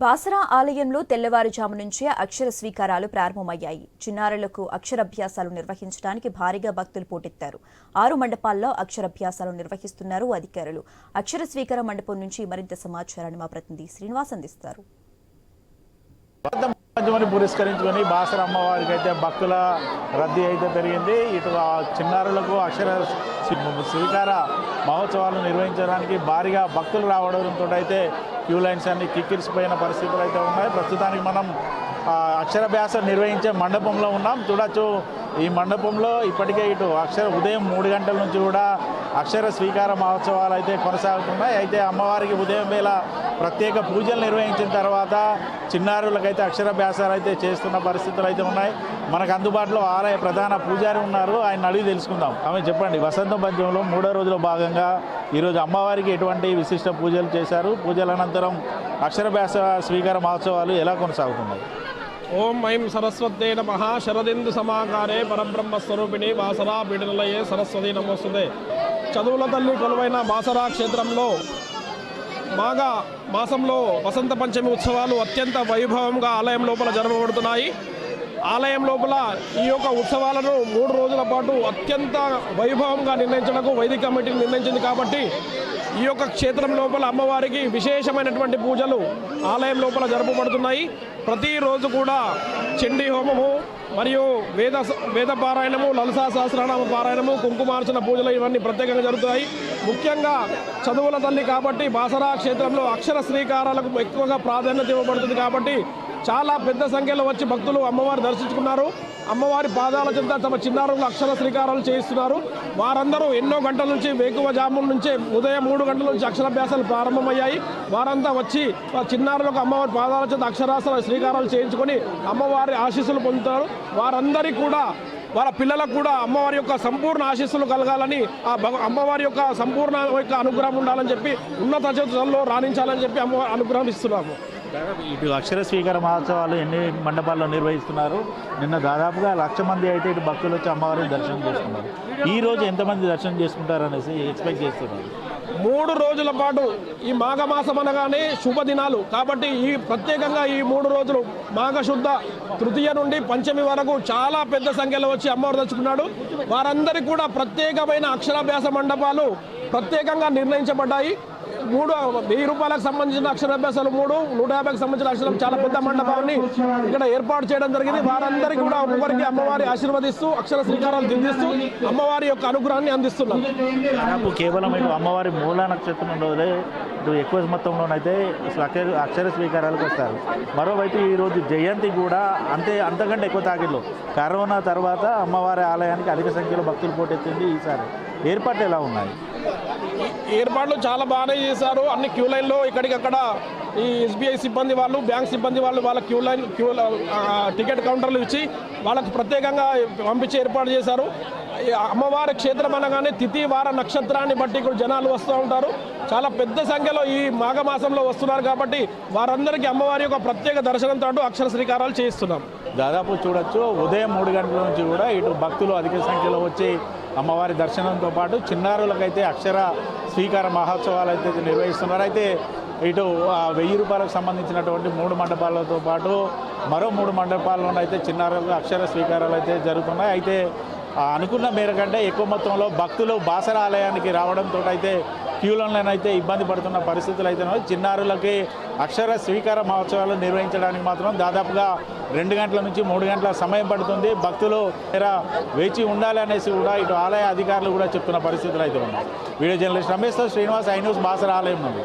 బాసరా ఆలయంలో తెల్లవారుజాము నుంచే అక్షర స్వీకారాలు ప్రారంభమయ్యాయి. చిన్నారులకు అక్షరాభ్యాసాలు నిర్వహించడానికి భారీగా భక్తులు పోటెత్తారు. ఆరు మండపాల్లో అక్షరాభ్యాసాలు నిర్వహిస్తున్నారు అధికారులు. అక్షర స్వీకార మండపం నుంచి మరింత సమాచారాన్ని మా ప్రతినిధి శ్రీనివాస్ అందిస్తారు. పురస్కరించుకొని బాసర అమ్మవారికి అయితే భక్తుల రద్దీ అయితే పెరిగింది. ఇటు చిన్నారులకు అక్షర స్వీకార మహోత్సవాలు నిర్వహించడానికి భారీగా భక్తులు రావడంతో అయితే క్యూ లైన్స్ అన్ని కిక్కిరిసిపోయిన పరిస్థితులు అయితే ఉన్నాయి. ప్రస్తుతానికి మనం అక్షరాభ్యాసం నిర్వహించే మండపంలో ఉన్నాం. చూడొచ్చు ఈ మండపంలో ఇప్పటికే ఇటు అక్షర ఉదయం మూడు గంటల నుంచి కూడా అక్షర స్వీకార మహోత్సవాలు అయితే కొనసాగుతున్నాయి. అయితే అమ్మవారికి ఉదయం వేళ ప్రత్యేక పూజలు నిర్వహించిన తర్వాత చిన్నారులకైతే అక్షరాభ్యాసాలు అయితే చేస్తున్న పరిస్థితులు అయితే ఉన్నాయి. మనకు అందుబాటులో ఆలయ ప్రధాన పూజారి ఉన్నారు. ఆయన అడిగి తెలుసుకుందాం. ఆమె చెప్పండి వసంత పంచంలో మూడో రోజులో భాగంగా ఈరోజు అమ్మవారికి ఎటువంటి విశిష్ట పూజలు చేశారు? పూజల అనంతరం అక్షరాభ్యాస స్వీకార మహోత్సవాలు ఎలా కొనసాగుతున్నాయి? ఓం ఐం సరస్వతే నమ శరదిందు సమాకారే పరబ్రహ్మ స్వరూపిణి బాసరా పీడనలయే సరస్వతి నమోస్తుదే చదువుల తల్లి కొలువైన బాసరా క్షేత్రంలో బాగా మాసంలో వసంత పంచమి ఉత్సవాలు అత్యంత వైభవంగా ఆలయం లోపల జరపబడుతున్నాయి. ఆలయం లోపల ఈ యొక్క ఉత్సవాలను మూడు రోజుల పాటు అత్యంత వైభవంగా నిర్ణయించడానికి వైదిక కమిటీ నిర్ణయించింది కాబట్టి ఈ యొక్క క్షేత్రం లోపల అమ్మవారికి విశేషమైనటువంటి పూజలు ఆలయం లోపల జరపబడుతున్నాయి. ప్రతిరోజు కూడా చండీ హోమము మరియు వేద వేద పారాయణము లలసా సహస్రనామ పారాయణము కుంకుమార్చన పూజలు ఇవన్నీ ప్రత్యేకంగా జరుగుతాయి. ముఖ్యంగా చదువుల తల్లి కాబట్టి బాసరా క్షేత్రంలో అక్షర శ్రీకారాలకు ఎక్కువగా ప్రాధాన్యత ఇవ్వబడుతుంది కాబట్టి చాలా పెద్ద సంఖ్యలో వచ్చి భక్తులు అమ్మవారు దర్శించుకున్నారు. అమ్మవారి పాదాల చెంత తమ చిన్నారులు అక్షర శ్రీకారాలు చేయిస్తున్నారు. వారందరూ ఎన్నో గంటల నుంచి వేకువ జాముల నుంచే ఉదయం మూడు గంటల నుంచి అక్షరాభ్యాసాలు ప్రారంభమయ్యాయి. వారంతా వచ్చి చిన్నారులకు అమ్మవారి పాదాల చెంత అక్షరాసన శ్రీకారాలు చేయించుకొని అమ్మవారి ఆశీస్సులు పొందుతారు. వారందరికీ కూడా వాళ్ళ పిల్లలకు కూడా అమ్మవారి యొక్క సంపూర్ణ ఆశీస్సులు కలగాలని ఆ భగ అమ్మవారి యొక్క సంపూర్ణ యొక్క అనుగ్రహం ఉండాలని చెప్పి ఉన్నత చదువుల్లో రాణించాలని చెప్పి అమ్మవారి అనుగ్రహం ఇస్తున్నాము. ఇటు అక్షర స్వీకార మహోత్సవాలు ఎన్ని మండపాల్లో నిర్వహిస్తున్నారు? నిన్న దాదాపుగా లక్ష మంది అయితే ఇటు భక్తులు వచ్చి అమ్మవారిని దర్శనం చేసుకున్నారు. ఈ రోజు ఎంతమంది దర్శనం చేసుకుంటారు అనేసి ఎక్స్పెక్ట్ చేస్తున్నారు? మూడు రోజుల పాటు ఈ మాఘమాసం అనగానే శుభదినాలు. కాబట్టి ఈ ప్రత్యేకంగా ఈ మూడు రోజులు మాఘశుద్ధ తృతీయ నుండి పంచమి వరకు చాలా పెద్ద సంఖ్యలో వచ్చి అమ్మవారు తెచ్చుకున్నాడు వారందరికీ కూడా ప్రత్యేకమైన అక్షరాభ్యాస మండపాలు ప్రత్యేకంగా నిర్ణయించబడ్డాయి. మూడు వెయ్యి రూపాయలకు సంబంధించిన అక్షరాభ్యాసాలు మూడు నూట యాభైకి సంబంధించిన అక్షరం చాలా పెద్ద మండపాన్ని ఇక్కడ ఏర్పాటు చేయడం జరిగింది. వారందరికీ కూడా ఒక్కొక్కరికి అమ్మవారి ఆశీర్వదిస్తూ అక్షర శ్రీకారాలు దిద్దిస్తూ అమ్మవారి యొక్క అనుగ్రహాన్ని అందిస్తున్నారు. దాదాపు కేవలం అమ్మవారి మూల నక్షత్రం రోజే ఎక్కువ మొత్తంలోనైతే అక్షర అక్షర స్వీకారాలకు వస్తారు. మరోవైపు ఈరోజు జయంతి కూడా అంతే అంతకంటే ఎక్కువ తాకిళ్ళు. కరోనా తర్వాత అమ్మవారి ఆలయానికి అధిక సంఖ్యలో భక్తులు పోటెత్తింది ఈసారి. ఏర్పాట్లు ఎలా ఉన్నాయి? ఏర్పాట్లు చాలా బాగానే చేశారు. అన్ని క్యూ లైన్లో ఇక్కడికక్కడ ఈ ఎస్బీఐ సిబ్బంది వాళ్ళు బ్యాంక్ సిబ్బంది వాళ్ళు వాళ్ళ క్యూ లైన్ క్యూ టికెట్ కౌంటర్లు ఇచ్చి వాళ్ళకు ప్రత్యేకంగా పంపించి ఏర్పాటు చేశారు. అమ్మవారి క్షేత్రం అనగానే తిథి వార నక్షత్రాన్ని బట్టి ఇక్కడ జనాలు వస్తూ ఉంటారు. చాలా పెద్ద సంఖ్యలో ఈ మాఘమాసంలో వస్తున్నారు కాబట్టి వారందరికీ అమ్మవారి యొక్క ప్రత్యేక దర్శనంతో పాటు అక్షర శ్రీకారాలు చేయిస్తున్నాం. దాదాపు చూడొచ్చు ఉదయం మూడు గంటల నుంచి కూడా ఇటు భక్తులు అధిక సంఖ్యలో వచ్చి అమ్మవారి దర్శనంతో పాటు చిన్నారులకైతే అక్షర స్వీకార మహోత్సవాలు అయితే నిర్వహిస్తున్నారు. అయితే ఇటు వెయ్యి రూపాయలకు సంబంధించినటువంటి మూడు మండపాలతో పాటు మరో మూడు మండపాల్లోనైతే చిన్నారులకు అక్షర స్వీకారాలు అయితే జరుగుతున్నాయి. అయితే అనుకున్న మేర కంటే ఎక్కువ మొత్తంలో భక్తులు బాసర ఆలయానికి రావడంతో అయితే క్యూలన్లనైతే ఇబ్బంది పడుతున్న పరిస్థితులు అయితే చిన్నారులకి అక్షర స్వీకార మహోత్సవాలు నిర్వహించడానికి మాత్రం దాదాపుగా రెండు గంటల నుంచి మూడు గంటల సమయం పడుతుంది. భక్తులు వేచి ఉండాలి అనేసి కూడా ఇటు ఆలయ అధికారులు కూడా చెప్తున్న పరిస్థితులు అయితే ఉన్నాయి. Video journalist Ramesh Srinivas I News Basara ఆలయం నుండి